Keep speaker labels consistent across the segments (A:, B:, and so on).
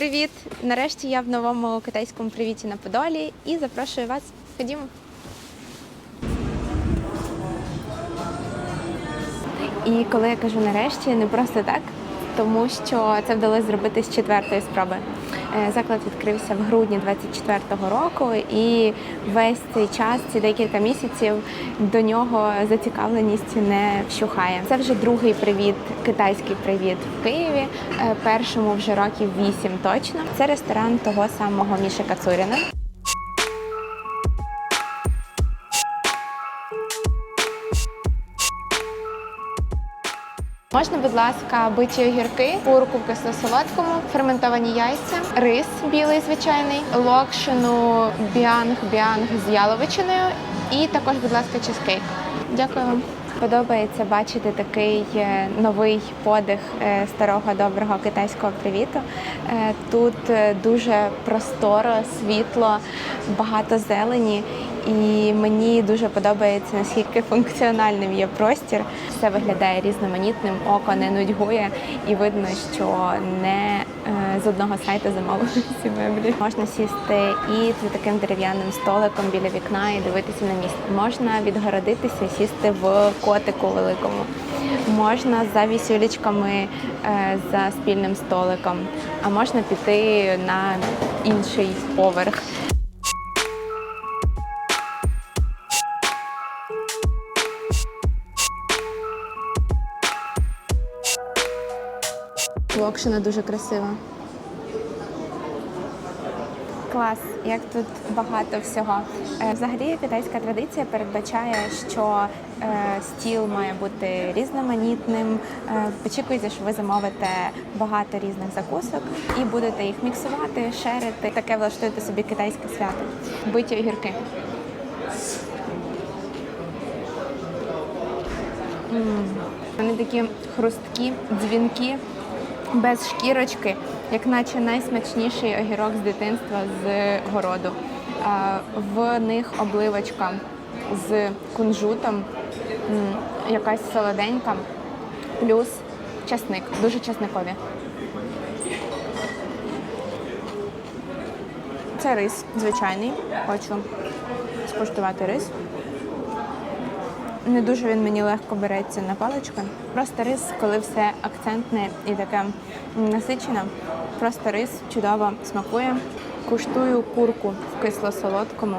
A: Привіт! Нарешті я в новому китайському привіті на Подолі і запрошую вас. Ходімо. І коли я кажу нарешті, не просто так, тому що це вдалося зробити з четвертої спроби. Е, Заклад відкрився в грудні 24-го року, і весь цей час, ці декілька місяців, до нього зацікавленість не вщухає. Це вже другий привіт, китайський привіт в Києві. Е, Першому вже років вісім точно. Це ресторан того самого Міші Кацуріна. Можна, будь ласка, биті огірки, курку в кисло-солодкому, ферментовані яйця, рис білий звичайний, локшину біанг-біанг з яловичиною і також, будь ласка, чизкейк. Дякую вам. Подобається бачити такий е, новий подих е, старого доброго китайського привіту. Е, Тут дуже просторо, світло, багато зелені, і мені дуже подобається наскільки функціональним є простір. Все виглядає різноманітним, око не нудьгує, і видно, що не е, з одного сайту замовили ці меблі. Можна сісти і за таким дерев'яним столиком біля вікна і дивитися на місто. Можна відгородитися, сісти в котику великому. Можна за вісюлечками е, за спільним столиком, а можна піти на інший поверх. Локшина дуже красива. Клас, як тут багато всього. Е, Взагалі, китайська традиція передбачає, що е, стіл має бути різноманітним. Е, Очікується, що ви замовите багато різних закусок і будете їх міксувати, шерити. Таке влаштуєте собі китайське свято. Биті огірки. Вони такі хрусткі, дзвінкі, без шкірочки, як наче найсмачніший огірок з дитинства з городу. В них обливочка з кунжутом, якась солоденька, плюс часник, дуже часникові. Це рис звичайний. Хочу скуштувати рис. Не дуже він мені легко береться на паличку. Просто рис, коли все акцентне і таке насичене. Просто рис чудово смакує. Куштую курку в кисло-солодкому.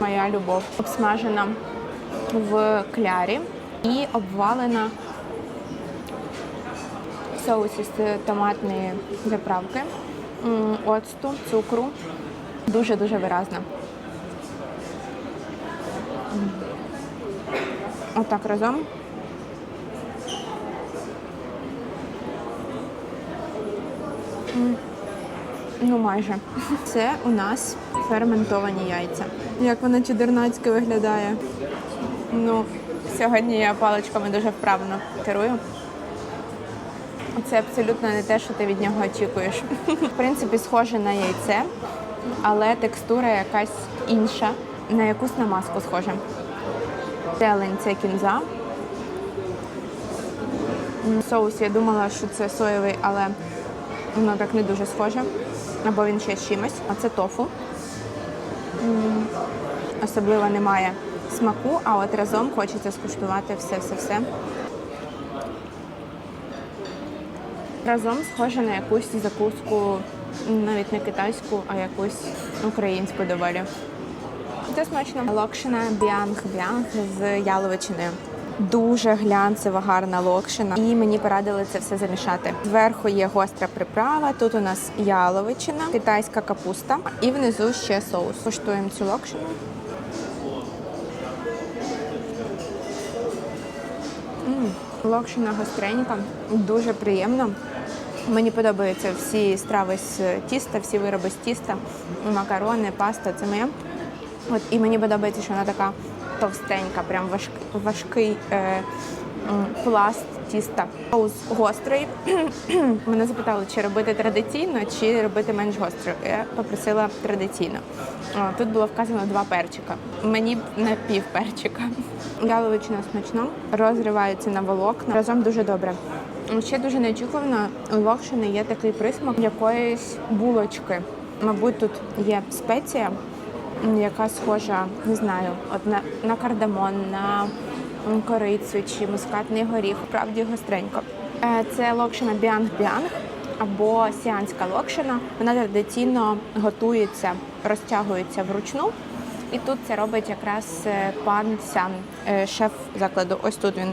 A: Моя любов обсмажена в клярі і обвалена в соусі з томатної заправки, оцту, цукру. Дуже-дуже виразна. Отак разом. Ну, майже. Це у нас ферментовані яйця. Як воно чудернацьке виглядає. Ну, сьогодні я паличками дуже вправно керую. Це абсолютно не те, що ти від нього очікуєш. В принципі, схоже на яйце, але текстура якась інша, на якусь намазку схоже. Зелень це кінза. Соус я думала, що це соєвий, але воно так не дуже схоже. Або він ще з чимось. А це тофу. Особливо немає смаку, а от разом хочеться скуштувати все-все-все. Разом схоже на якусь закуску, навіть не китайську, а якусь українську доволі. Це смачно. Локшина біанг-біанг з яловичиною. Дуже глянцева, гарна локшина. І мені порадили це все замішати. Зверху є гостра приправа. Тут у нас яловичина, китайська капуста і внизу ще соус. Коштуємо цю локшину. Локшина гостренька, дуже приємно. Мені подобаються всі страви з тіста, всі вироби з тіста, макарони, паста це моє. От, і мені подобається, що вона така товстенька, прям важкий, важкий е, пласт тіста. Соус гострий. Мене запитали, чи робити традиційно, чи робити менш гостро. Я попросила традиційно. Тут було вказано два перчика. Мені на пів перчика. Яловичина смачна, розривається на волокна. Разом дуже добре. Ще дуже неочікувано, у локшини є такий присмак якоїсь булочки. Мабуть, тут є спеція, яка схожа, не знаю, от на, на кардамон, на корицю чи мускатний горіх. Правді гостренько. Е, Це локшина біанг-біанг або сіанська локшина. Вона традиційно готується, розтягується вручну. І тут це робить якраз е, пан Сян, е, шеф закладу. Ось тут він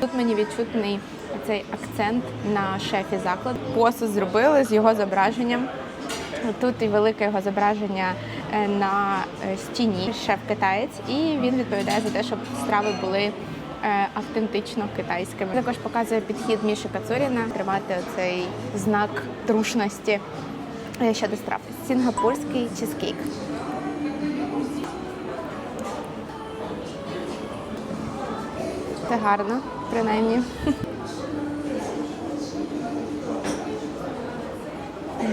A: Тут мені відчутний цей акцент на шефі закладу. Посуд зробили з його зображенням. Тут і велике його зображення е, на е, стіні. Шеф китаєць, і він відповідає за те, щоб страви були е, автентично китайськими. Також показує підхід Міші Кацуріна тримати цей знак трушності щодо страв. Сінгапурський чизкейк. Це гарно, принаймні.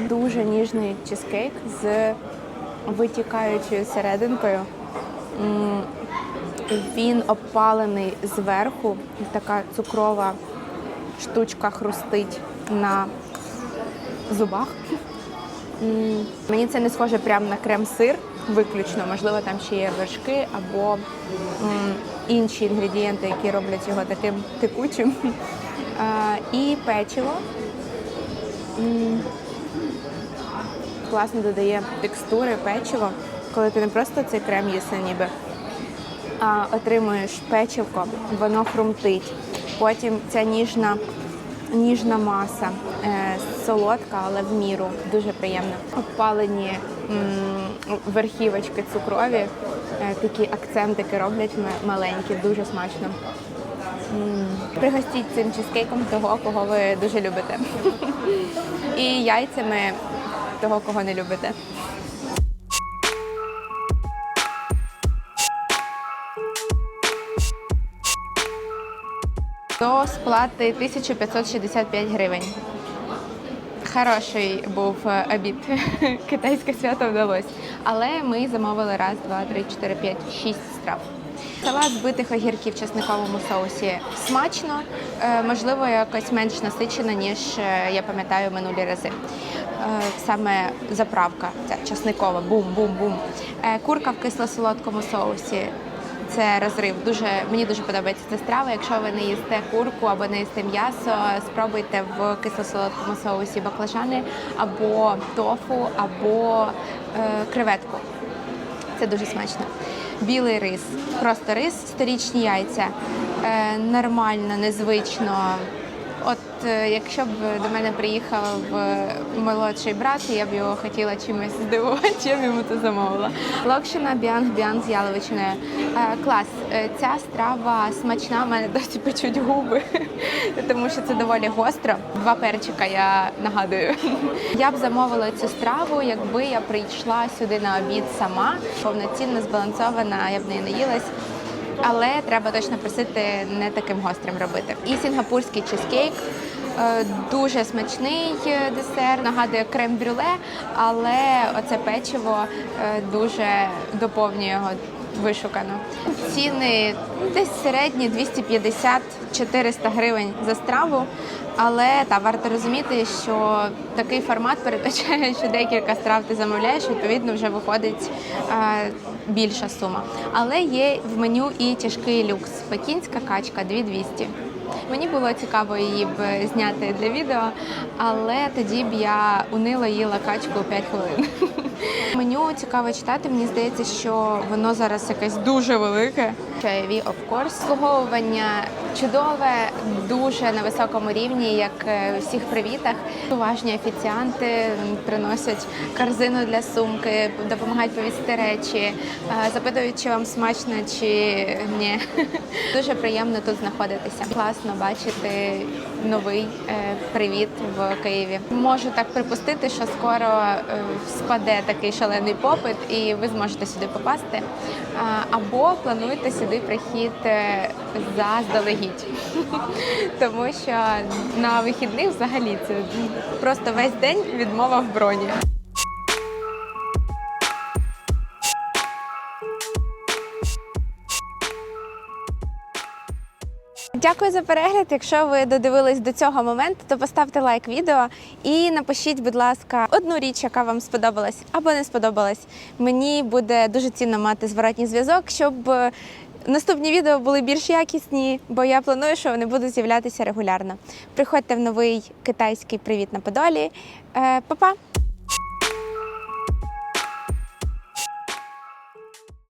A: Дуже ніжний чизкейк з витікаючою серединкою. Він обпалений зверху, така цукрова штучка хрустить на зубах. Мені це не схоже прямо на крем-сир, виключно. Можливо, там ще є вершки або інші інгредієнти, які роблять його таким текучим. І печиво. Класно додає текстури печиво, коли ти не просто цей крем їси ніби, а отримуєш печивко, воно хрумтить. Потім ця ніжна, ніжна маса, солодка, але в міру, дуже приємна. Обпалені м, верхівочки цукрові, е, такі акцентики роблять ма- маленькі, дуже смачно. Пригостіть цим чизкейком того, кого ви дуже любите. І яйцями того, кого не любите. До сплати 1565 гривень. Хороший був е, обід. Китайське свято вдалося. Але ми замовили раз, два, три, чотири, п'ять, шість страв. Салат збитих огірків в часниковому соусі смачно, е, можливо, якось менш насичено, ніж е, я пам'ятаю минулі рази. Саме заправка ця часникова, бум-бум-бум. Курка в кисло-солодкому соусі. Це розрив. Дуже мені дуже подобається ця страва. Якщо ви не їсте курку або не їсте м'ясо, спробуйте в кисло-солодкому соусі баклажани або тофу, або е, креветку. Це дуже смачно. Білий рис, просто рис, сторічні яйця. Е, нормально, незвично. От е, якщо б до мене приїхав е, молодший брат, я б його хотіла чимось здивувати, б йому це замовила. Локшина біанг-біанг з яловичиною. Е, клас. Ця страва смачна, в мене досі печуть губи, тому що це доволі гостро. Два перчика, я нагадую. Я б замовила цю страву, якби я прийшла сюди на обід сама, повноцінно збалансована, я б неї наїлась. Але треба точно просити не таким гострим робити. І сінгапурський чизкейк. е, Дуже смачний е, десерт, нагадує крем-брюле, але оце печиво е, дуже доповнює його вишукано. Ціни десь середні 250-400 гривень за страву. Але та варто розуміти, що такий формат передбачає, що декілька страв ти замовляєш, відповідно вже виходить е, більша сума. Але є в меню і тяжкий люкс. Пекінська качка 2200. Мені було цікаво її б зняти для відео, але тоді б я унило їла качку 5 хвилин. Меню цікаво читати. Мені здається, що воно зараз якесь дуже велике. Чайові, course. Слуговування чудове, дуже на високому рівні, як е, у всіх привітах. Уважні офіціанти приносять корзину для сумки, допомагають повісти речі, е, запитують, чи вам смачно, чи ні. Дуже приємно тут знаходитися. Класно бачити новий е, привіт в Києві. Можу так припустити, що скоро спаде такий шалений попит, і ви зможете сюди попасти. Або плануйте сюди прихід е, заздалегідь, тому що на вихідних взагалі це просто весь день відмова в броні. Дякую за перегляд. Якщо ви додивились до цього моменту, то поставте лайк відео і напишіть, будь ласка, одну річ, яка вам сподобалась або не сподобалась. Мені буде дуже цінно мати зворотній зв'язок, щоб е, наступні відео були більш якісні, бо я планую, що вони будуть з'являтися регулярно. Приходьте в новий китайський привіт на Подолі. Е, Па-па!